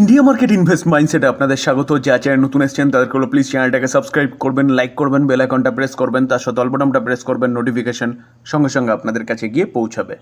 India market invest মাইন্ডসেটে আপনাদের স্বাগত। যা চ্যানেল নতুন এসেছেন, তাদেরকে প্লিজ চ্যানেলটাকে সাবস্ক্রাইব করবেন লাইক করবেন বেল আইকনটা প্রেস করবেন, তার সাথে অল্পটামটা প্রেস করবেন নোটিফিকেশন সঙ্গে সঙ্গে আপনাদের কাছে গিয়ে পৌঁছাবে।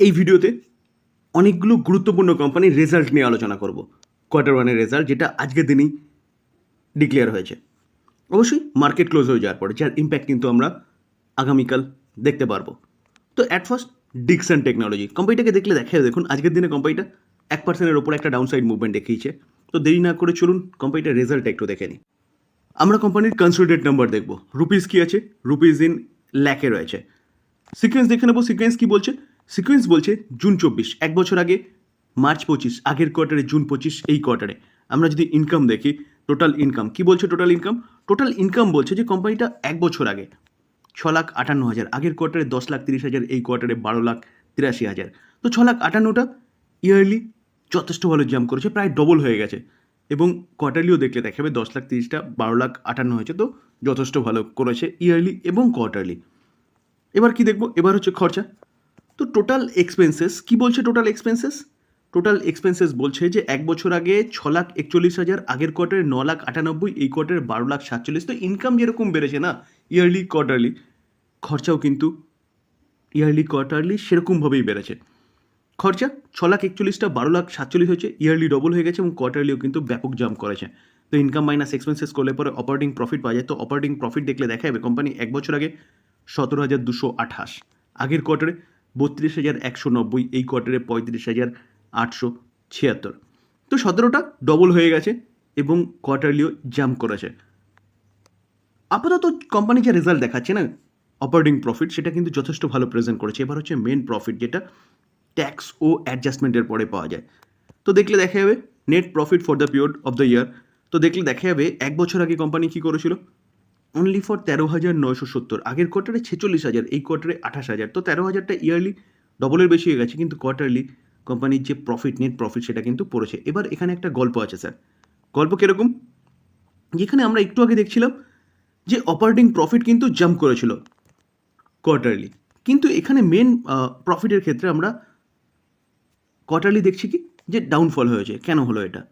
এই ভিডিওতে অনেকগুলো গুরুত্বপূর্ণ কোম্পানির রেজাল্ট নিয়ে আলোচনা করব। কোয়ার্টার ওয়ানের রেজাল্ট যেটা আজকের দিনই ডিক্লেয়ার হয়েছে। অবশ্যই মার্কেট ক্লোজ হয়ে যাওয়ার পরে যার ইম্প্যাক্ট কিন্তু আমরা আগামীকাল দেখতে পারব। তো অ্যাট ফার্স্ট ডিকসন টেকনোলজি কোম্পানিটাকে দেখলে দেখা দেখুন, আজকের দিনে কোম্পানিটা এক পার্সেন্টের ওপর একটা ডাউনসাইড মুভমেন্ট দেখিয়েছে। তো দেরি না করে চলুন কোম্পানিটার রেজাল্ট একটু দেখে নিই। আমরা কোম্পানির কনসোলিডেট নাম্বার দেখব। রুপিস কি আছে? রুপিস ইন ল্যাকে রয়েছে। সিকোয়েন্স দেখে নেব। সিকোয়েন্স কি বলছে? সিকোয়েন্স বলছে জুন চব্বিশ, এক বছর আগে, মার্চ পঁচিশ, আগের কোয়ার্টারে জুন পঁচিশ, এই কোয়ার্টারে আমরা যদি ইনকাম দেখি টোটাল ইনকাম কি বলছে টোটাল ইনকাম টোটাল ইনকাম বলছে যে কোম্পানিটা এক বছর আগে, ছ লাখ আটান্ন হাজার, আগের কোয়ার্টারে দশ লাখ তিরিশ হাজার, এই কোয়ার্টারে বারো লাখ তিরাশি হাজার। তো ছ লাখ আটান্নটা ইয়ারলি যথেষ্ট ভালো জাম্প করেছে, প্রায় ডবল হয়ে গেছে। এবং কোয়ার্টারলিও দেখলে দেখাবে দশ লাখ তিরিশটা, বারো লাখ আটান্ন হয়েছে, তো যথেষ্ট ভালো করেছে ইয়ারলি এবং কোয়ার্টারলি এবার কি দেখব? এবার হচ্ছে খরচা। তো টোটাল এক্সপেন্সেস কি বলছে টোটাল এক্সপেন্সেস টোটাল এক্সপেন্সেস বলছে যে এক বছর আগে ছ লাখ একচল্লিশ হাজার, আগের কোয়ার্টারে ন লাখ আটানব্বই, এই কোয়ার্টারে বারো লাখ সাতচল্লিশ, তো ইনকাম যেরকম বেড়েছে না ইয়ারলি কোয়ার্টারলি খরচাও কিন্তু ইয়ারলি কোয়ার্টারলি সেরকমভাবেই বেড়েছে। খরচা ছ লাখ একচল্লিশটা বারো লাখ সাতচল্লিশ হয়েছে ইয়ারলি ডবল হয়ে গেছে এবং কোয়ার্টারলিও কিন্তু ব্যাপক জাম্প করেছে। তো ইনকাম মাইনাস এক্সপেন্সেস করলে পরে অপারেটিং প্রফিট পাওয়া যায়। তো অপারেটিং প্রফিট দেখলে দেখা যাবে কোম্পানি এক বছর আগে সতেরো হাজার দুশো আঠাশ, আগের কোয়ার্টারে বত্রিশ হাজার একশো নব্বই, এই কোয়ার্টারে পঁয়ত্রিশ হাজার আটশো ছিয়াত্তর। তো সতেরোটা ডবল হয়ে গেছে এবং কোয়ার্টারলিও জাম্প করেছে। আপাতত কোম্পানি যে রেজাল্ট দেখাচ্ছে না অপারেটিং প্রফিট সেটা কিন্তু যথেষ্ট ভালো প্রেজেন্ট করেছে। এবার হচ্ছে মেন প্রফিট যেটা ট্যাক্স ও অ্যাডজাস্টমেন্টের পরে পাওয়া যায়। তো দেখলে দেখা যাবে net profit for the period of the year তো দেখলে দেখা যাবে, এক বছর আগে কোম্পানি কী করেছিল? অনলি ফর তেরো হাজার নয়শো সত্তর, আগের কোয়ার্টারে ছেচল্লিশ হাজার, এই কোয়ার্টারে আঠাশ হাজার। তো তেরো হাজারটা ইয়ারলি ডবলের বেশি হয়ে গেছে, কিন্তু কোয়ার্টারলি কোম্পানির যে প্রফিট নেট প্রফিট সেটা কিন্তু পড়েছে। এবার এখানে একটা গল্প আছে স্যার গল্প কীরকম? যেখানে আমরা একটু আগে দেখছিলাম যে অপারেটিং প্রফিট কিন্তু জাম্প করেছিল কোয়ার্টারলি কিন্তু এখানে মেন প্রফিটের ক্ষেত্রে আমরা কোয়ার্টারলি দেখছি কি? যে ডাউনফল হয়েছে। কেন হলো এটা?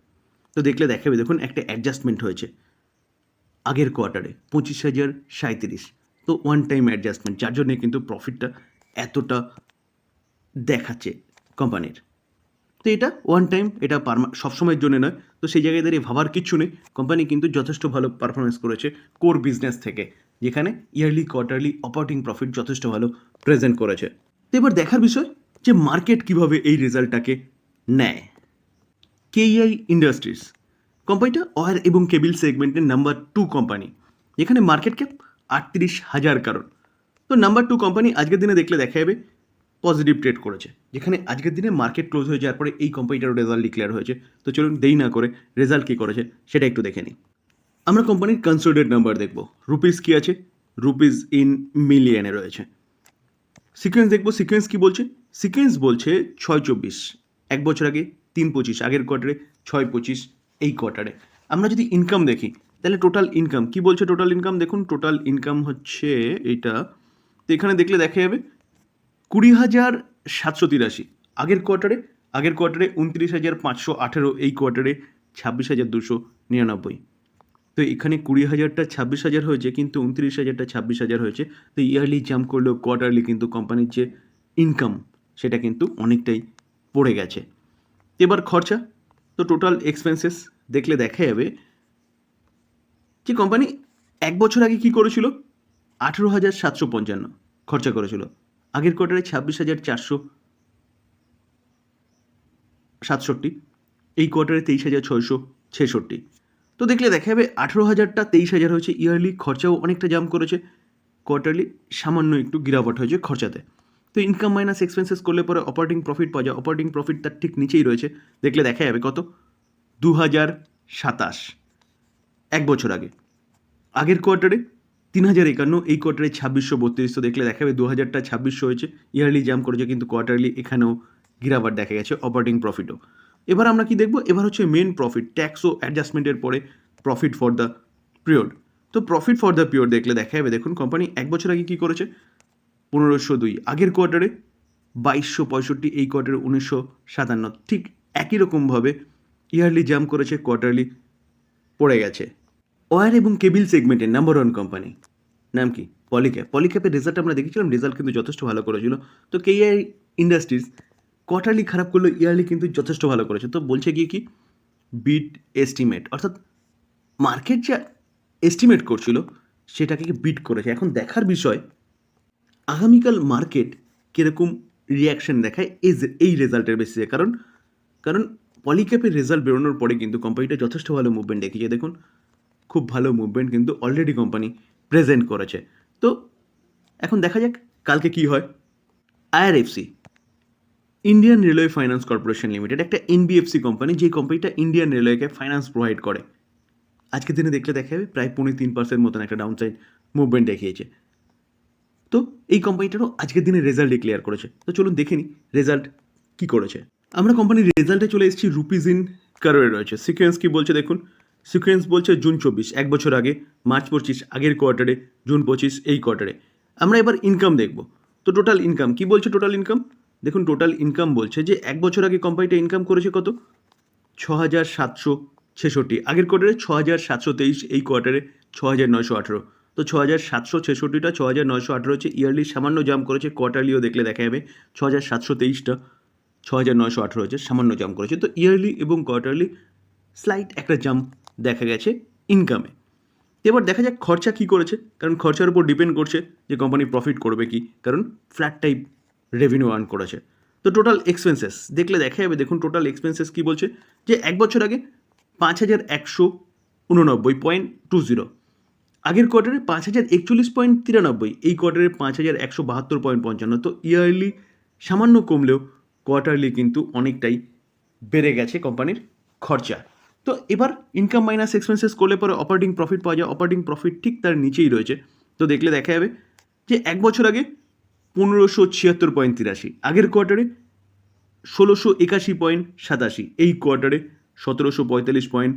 তো দেখলে দেখাবে, দেখুন একটা অ্যাডজাস্টমেন্ট হয়েছে আগের কোয়ার্টারে পঁচিশ হাজার সাঁত্রিশ তো ওয়ান টাইম অ্যাডজাস্টমেন্ট যার জন্যে কিন্তু প্রফিটটা এতটা দেখাচ্ছে কোম্পানির তো এটা ওয়ান টাইম এটা পারমা, সবসময়ের জন্য নয়। তো সেই জায়গায় দাঁড়িয়ে ভাবার কিচ্ছু নেই। কোম্পানি কিন্তু যথেষ্ট ভালো পারফরমেন্স করেছে কোর বিজনেস থেকে, যেখানে ইয়ারলি কোয়ার্টারলি অপারেটিং প্রফিট যথেষ্ট ভালো প্রেজেন্ট করেছে। তো এবার দেখার বিষয় যে মার্কেট কীভাবে এই রেজাল্টটাকে নেয়। কেইআই ইন্ডাস্ট্রিজ কোম্পানিটা ওয়ার এবং কেবিল সেগমেন্টের নাম্বার টু কোম্পানি। যেখানে মার্কেট ক্যাপ আটত্রিশ হাজার কারণ। তো নাম্বার টু কোম্পানি আজকের দিনে দেখলে দেখা যাবে পজিটিভ ট্রেড করেছে। যেখানে আজকের দিনে মার্কেট ক্লোজ হয়ে যাওয়ার পরে এই কোম্পানিটারও রেজাল্ট ডিক্লেয়ার হয়েছে। তো চলুন দেরি না করে রেজাল্ট কী করেছে সেটা একটু দেখে নিই। আমরা কোম্পানির কনসোলিডেট নাম্বার দেখব। রুপিস কী আছে? রুপিস ইন মিলিয়নে রয়েছে। সিকোয়েন্স দেখব। সিকোয়েন্স কী বলছে? সিকোয়েন্স বলছে ছয় চব্বিশ, এক বছর আগে তিন পঁচিশ, আগের কোয়ার্টারে ছয় পঁচিশ, এই কোয়ার্টারে আমরা যদি ইনকাম দেখি, তাহলে টোটাল ইনকাম কি বলছে টোটাল ইনকাম দেখুন টোটাল ইনকাম হচ্ছে এইটা তো এখানে দেখলে দেখা যাবে, কুড়ি হাজার সাতশো তিরাশি, আগের কোয়ার্টারে আগের কোয়ার্টারে উনত্রিশ হাজার পাঁচশো আঠেরো, এই কোয়ার্টারে ছাব্বিশ হাজার দুশো নিরানব্বই। তো এখানে কুড়ি হাজারটা ছাব্বিশ হাজার হয়েছে, কিন্তু উনত্রিশ হাজারটা ছাব্বিশ হাজার হয়েছে, তো ইয়ারলি জাম্প করলেও কোয়ার্টারলি কিন্তু কোম্পানির যে ইনকাম সেটা কিন্তু অনেকটাই পড়ে গেছে। এবার খরচা, তো টোটাল এক্সপেন্সেস দেখলে দেখা যাবে যে কোম্পানি এক বছর আগে কী করেছিল? আঠেরো হাজার সাতশো পঞ্চান্ন খরচা করেছিল। আগের কোয়ার্টারে ছাব্বিশ হাজার চারশো সাতষট্টি, এই কোয়ার্টারে তেইশ হাজার ছয়শো ছেষট্টি। তো দেখলে দেখা যাবে আঠেরো হাজারটা তেইশ হাজার হয়েছে। ইয়ারলি খরচাও অনেকটা জাম করেছে। কোয়ার্টারলি সামান্য একটু গিরাবট হয়েছে খরচাতে। তো ইনকাম মাইনাস এক্সপেন্সেস করলে পরে অপারেটিং প্রফিট পাওয়া যায়। অপারেটিং প্রফিট তার ঠিক নিচেই রয়েছে। দেখলে দেখা যাবে কত? দু হাজার সাতাশ। এক বছর আগে। আগের কোয়ার্টারে তিন হাজার একান্ন, এই কোয়ার্টারে ছাব্বিশশো বত্রিশশো দেখলে দেখা যাবে দু হাজারটা ছাব্বিশশো হয়েছে। ইয়ারলি জাম্প করেছে কিন্তু কোয়ার্টারলি এখানেও গিরাবার দেখা গেছে অপারেটিং প্রফিটও এবার আমরা কি দেখব? এবার হচ্ছে মেন প্রফিট ট্যাক্স ও অ্যাডজাস্টমেন্টের পরে প্রফিট ফর দ্য পিরিয়ড তো প্রফিট ফর দ্য পিরিয়ড দেখলে দেখা যাবে, দেখুন কোম্পানি এক বছর আগে কী করেছে? পনেরোশো দুই। আগের কোয়ার্টারে বাইশশো পঁয়ষট্টি, এই কোয়ার্টারে উনিশশো সাতান্ন। ঠিক একই রকমভাবে ইয়ারলি জাম্প করেছে কোয়ার্টারলি পড়ে গেছে। ওয়ার এবং কেবিল সেগমেন্টের নাম্বার ওয়ান কোম্পানি নাম কি? পলিক্যাপ। পলিক্যাপের রেজাল্ট আমরা দেখেছিলাম রেজাল্ট কিন্তু যথেষ্ট ভালো করেছিল। তো কেআই ইন্ডাস্ট্রিজ কোয়ার্টারলি খারাপ করল ইয়ারলি কিন্তু যথেষ্ট ভালো করেছে। তো বলছে গিয়ে কি? বিট এস্টিমেট অর্থাৎ মার্কেট যা এস্টিমেট করছিল, সেটাকে বিট করেছে? এখন দেখার বিষয় আগামীকাল মার্কেট কীরকম রিয়াকশন দেখায় এই এই রেজাল্টের বেসিসে কারণ কারণ পলিক্যাপের রেজাল্ট বেরোনোর পরে কিন্তু কোম্পানিটা যথেষ্ট ভালো মুভমেন্ট দেখিয়েছে। দেখুন, খুব ভালো মুভমেন্ট কিন্তু অলরেডি কোম্পানি প্রেজেন্ট করেছে। তো এখন দেখা যাক কালকে কি হয়। IRFC Indian railway finance corporation limited একটা এনবিএফসি কোম্পানি যে কোম্পানিটা ইন্ডিয়ান রেলওয়েকে ফাইন্যান্স প্রোভাইড করে। আজকের দিনে দেখলে দেখা যাবে, প্রায় পৌনে তিন পার্সেন্ট মতন একটা ডাউন সাইড মুভমেন্ট দেখিয়েছে। তো এই কোম্পানিটারও আজকের দিনে রেজাল্ট ডিক্লেয়ার করেছে। তো চলুন দেখে নিই রেজাল্ট কি করেছে। আমরা কোম্পানির রেজাল্টে চলে এসেছি রুপিজ ইন কারোরে রয়েছে। সিকোয়েন্স কি বলছে দেখুন। সিকোয়েন্স বলছে জুন চব্বিশ, এক বছর আগে, মার্চ পঁচিশ, আগের কোয়ার্টারে জুন পঁচিশ, এই কোয়ার্টারে আমরা এবার ইনকাম দেখব। তো টোটাল ইনকাম কি বলছে টোটাল ইনকাম দেখুন টোটাল ইনকাম বলছে যে এক বছর আগে কোম্পানিটা ইনকাম করেছে কত? ছ হাজার সাতশো ছেষট্টি। আগের কোয়ার্টারে ছ হাজার সাতশো তেইশ, এই কোয়ার্টারে ছ হাজার নয়শো আঠেরো। তো ছ হাজার সাতশো ছেষট্টিটা ছ হাজার নয়শো আঠেরো হচ্ছে ইয়ারলি সামান্য জাম্প করেছে কোয়ার্টারলিও দেখলে দেখা যাবে ছ হাজার সাতশো তেইশটা ছ হাজার নয়শো আঠেরো হচ্ছে সামান্য জাম্প করেছে। তো ইয়ারলি এবং কোয়ার্টারলি স্লাইট একটা জাম্প দেখা গেছে ইনকামে এবার দেখা যাক খরচা কী করেছে, কারণ খরচার উপর ডিপেন্ড করছে যে কোম্পানি প্রফিট করবে কি, কারণ ফ্ল্যাট টাইপ রেভিনিউ আর্ন করেছে। তো টোটাল এক্সপেন্সেস দেখলে দেখা যাবে, দেখুন টোটাল এক্সপেন্সেস কী বলছে, যে এক বছর আগে পাঁচ হাজার একশো উননব্বই পয়েন্ট টু জিরো আগের কোয়ার্টারে পাঁচ হাজার একচল্লিশ পয়েন্ট তিরানব্বই, এই কোয়ার্টারে পাঁচ হাজার একশো বাহাত্তর পয়েন্ট পঞ্চান্ন। তো ইয়ারলি সামান্য কমলেও কোয়ার্টারলি কিন্তু অনেকটাই বেড়ে গেছে কোম্পানির খরচা। তো এবার ইনকাম মাইনাস এক্সপেন্সেস করলে পরে অপারেটিং প্রফিট পাওয়া যায়। অপারেটিং প্রফিট ঠিক তার নিচেই রয়েছে। তো দেখলে দেখা যাবে যে এক বছর আগে পনেরোশো ছিয়াত্তর পয়েন্ট তিরাশি, আগের কোয়ার্টারে ষোলোশো একাশি পয়েন্ট সাতাশি, এই কোয়ার্টারে সতেরোশো পঁয়তাল্লিশ পয়েন্ট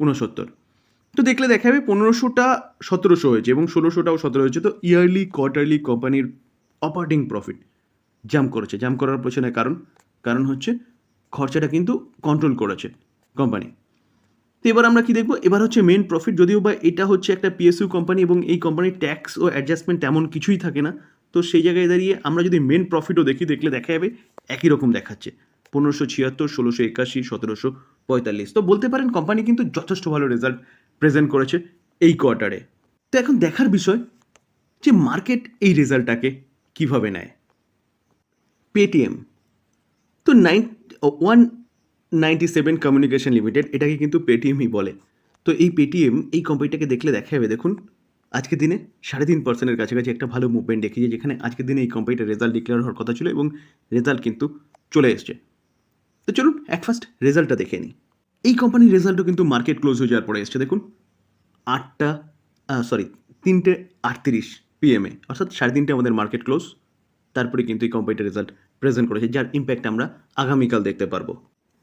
উনসত্তর তো দেখলে দেখা যাবে পনেরোশোটা সতেরোশো হয়েছে এবং ষোলোশোটাও সতেরো হয়েছে। তো ইয়ারলি কোয়ার্টারলি কোম্পানির অপারেটিং প্রফিট জাম্প করেছে। জাম্প করার পেছনে কারণ কারণ হচ্ছে খরচাটা কিন্তু কন্ট্রোল করেছে কোম্পানি তো এবার আমরা কি দেখব? এবার হচ্ছে মেন প্রফিট যদিও বা এটা হচ্ছে একটা পিএসইউ কোম্পানি এবং এই কোম্পানির ট্যাক্স ও অ্যাডজাস্টমেন্ট তেমন কিছুই থাকে না। তো সেই জায়গায় দাঁড়িয়ে আমরা যদি মেন প্রফিটও দেখি, দেখলে দেখা যাবে একই রকম দেখাচ্ছে। পনেরোশো ছিয়াত্তর, ষোলোশো একাশি, সতেরোশো পঁয়তাল্লিশ। তো বলতে পারেন কোম্পানি কিন্তু যথেষ্ট ভালো রেজাল্ট প্রেজেন্ট করেছে এই কোয়ার্টারে তো এখন দেখার বিষয় যে মার্কেট এই রেজাল্টটাকে কীভাবে নেয়। পেটিএম তো nine one ninety seven communication limited এটাকে কিন্তু পেটিএমই বলে। তো এই পেটিএম এই কোম্পানিটাকে দেখলে দেখা যাবে দেখুন, আজকের দিনে সাড়ে তিন পার্সেন্টের কাছাকাছি একটা ভালো মুভমেন্ট দেখিয়েছে, যেখানে আজকের দিনে এই কোম্পানিটার রেজাল্ট ডিক্লেয়ার হওয়ার কথা ছিল এবং রেজাল্ট কিন্তু চলে এসছে। তো চলুন এক ফার্স্ট রেজাল্টটা দেখে নিই। এই কোম্পানির রেজাল্টও কিন্তু মার্কেট ক্লোজ হয়ে যাওয়ার পরে এসছে, দেখুন। আটটা সরি তিনটে আটত্রিশ পিএমএ অর্থাৎ সাড়ে তিনটে আমাদের মার্কেট ক্লোজ তারপরে কিন্তু এই কোম্পানিটার রেজাল্ট প্রেজেন্ট করেছে, যার ইম্প্যাক্ট আমরা আগামীকাল দেখতে পারব।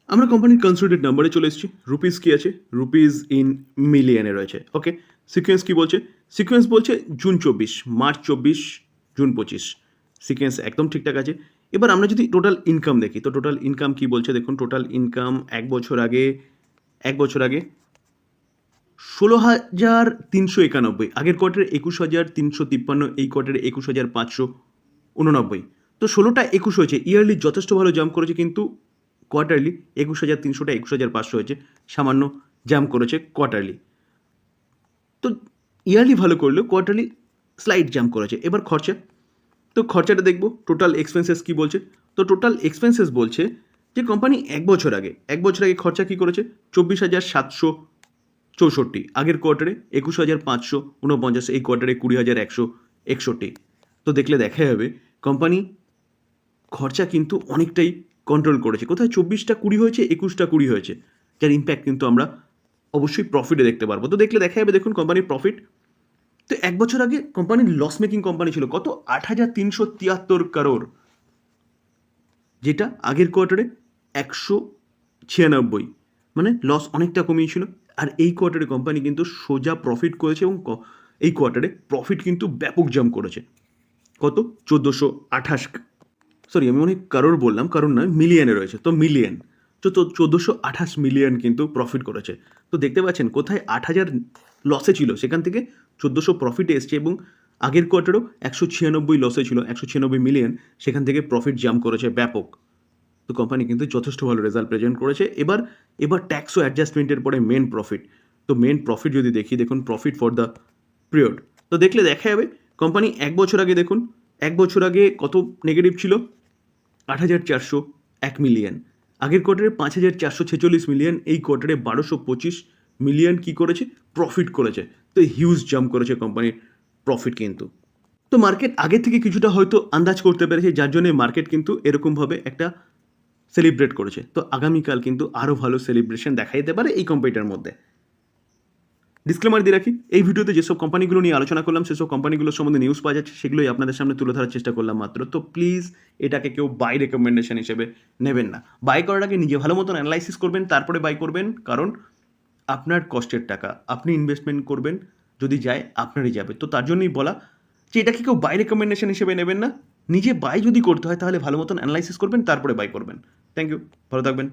আমরা কোম্পানির কনসোলিডেট নাম্বারে চলে এসেছি। রুপিস কী আছে? রুপিস ইন মিলিয়নে রয়েছে ওকে সিকোয়েন্স কী বলছে? সিকোয়েন্স বলছে জুন চব্বিশ মার্চ চব্বিশ জুন পঁচিশ। সিকোয়েন্স একদম ঠিকঠাক আছে। এবার আমরা যদি টোটাল ইনকাম দেখি, তো টোটাল ইনকাম কি বলছে? দেখুন টোটাল ইনকাম এক বছর আগে, এক বছর আগে ষোলো হাজার তিনশো একানব্বই, আগের কোয়ার্টারে একুশ হাজার তিনশো তিপ্পান্ন, এই কোয়ার্টারে একুশ হাজার পাঁচশো উননব্বই। তো ষোলোটা একুশ হয়েছে ইয়ারলি যথেষ্ট ভালো জাম্প করেছে, কিন্তু কোয়ার্টারলি একুশ হাজার তিনশোটা একুশ হাজার পাঁচশো হয়েছে, সামান্য জাম্প করেছে কোয়ার্টারলি তো ইয়ারলি ভালো করলেও কোয়ার্টারলি স্লাইড জাম্প করেছে। এবার খরচা তো খরচাটা দেখব টোটাল এক্সপেন্সেস কি বলছে? তো টোটাল এক্সপেন্সেস বলছে যে কোম্পানি এক বছর আগে, এক বছর আগে খরচা কি করেছে? চব্বিশ হাজার সাতশো চৌষট্টি, আগের কোয়ার্টারে একুশ হাজার পাঁচশো উনপঞ্চাশ এই কোয়ার্টারে কুড়ি হাজার একশো একষট্টি। তো দেখলে দেখা যাবে কোম্পানি খরচা কিন্তু অনেকটাই কন্ট্রোল করেছে। কোথায়? চব্বিশটা কুড়ি হয়েছে, একুশটা কুড়ি হয়েছে। যার ইম্প্যাক্ট কিন্তু আমরা অবশ্যই প্রফিটে দেখতে পারব। তো দেখলে দেখা যাবে দেখুন কোম্পানির প্রফিট তো এক বছর আগে কোম্পানির লস মেকিং কোম্পানি ছিল, কত? আট হাজার তিনশো তিয়াত্তর কারোর যেটা আগের কোয়ার্টারে একশো ছিয়ানব্বই। মানে লস অনেকটা কমিয়েছিল। আর এই কোয়ার্টারে কোম্পানি কিন্তু সোজা প্রফিট করেছে এবং এই কোয়ার্টারে প্রফিট কিন্তু ব্যাপক জাম্প করেছে। কত? চোদ্দোশো আঠাশ। সরি আমি অনেক কারোর বললাম, কারণ নয় মিলিয়নে রয়েছে। তো মিলিয়ন চোদ্দোশো আঠাশ মিলিয়ন কিন্তু প্রফিট করেছে। তো দেখতে পাচ্ছেন, কোথায় আট হাজার লসে ছিল? সেখান থেকে চোদ্দোশো প্রফিটে এসছে এবং আগের কোয়ার্টারও একশো ছিয়ানব্বই লসে ছিল, একশো ছিয়ানব্বই মিলিয়ন সেখান থেকে প্রফিট জাম্প করেছে ব্যাপক। তো কোম্পানি কিন্তু যথেষ্ট ভালো রেজাল্ট প্রেজেন্ট করেছে। এবার এবার ট্যাক্স ও অ্যাডজাস্টমেন্টের পরে মেন প্রফিট তো মেন প্রফিট যদি দেখি, দেখুন প্রফিট ফর দ্য পিরিয়ড তো দেখলে দেখা যাবে কোম্পানি এক বছর আগে দেখুন, এক বছর আগে কত নেগেটিভ ছিল? আট হাজার চারশো এক মিলিয়ন আগের কোয়ার্টারে পাঁচ হাজার চারশো ছেচল্লিশ মিলিয়ন এই কোয়ার্টারে বারোশো পঁচিশ মিলিয়ন কী করেছে? প্রফিট করেছে। তো হিউজ জাম্প করেছে কোম্পানির প্রফিট কিন্তু। তো মার্কেট আগে থেকে কিছুটা হয়তো আন্দাজ করতে পেরেছে, যার জন্য মার্কেট কিন্তু এরকমভাবে একটা সেলিব্রেট করেছে। তো আগামীকাল কিন্তু আরও ভালো সেলিব্রেশন দেখা যেতে পারে এই কোম্পানিটার মধ্যে। ডিসক্লেমার দিয়ে রাখি, এই ভিডিওতে যেসব কোম্পানিগুলো নিয়ে আলোচনা করলাম, সেসব কোম্পানিগুলোর সম্বন্ধে নিউজ পাওয়া যাচ্ছে, সেগুলোই আপনাদের সামনে তুলে ধরার চেষ্টা করলাম মাত্র। তো প্লিজ এটাকে কেউ বাই রেকমেন্ডেশন হিসেবে নেবেন না। বাই করার আগে নিজে ভালো মতন অ্যানালাইসিস করবেন, তারপরে বাই করবেন। কারণ আপনার কষ্টের টাকা আপনি ইনভেস্টমেন্ট করবেন, যদি যায় আপনারই যাবে। তো তার জন্যই বলা যে এটাকে কেউ বাই রেকমেন্ডেশন হিসেবে নেবেন না? নিজে বাই যদি করতে হয় তাহলে ভালো মতন অ্যানালাইসিস করবেন, তারপরে বাই করবেন। থ্যাংক ইউ ভালো থাকবেন।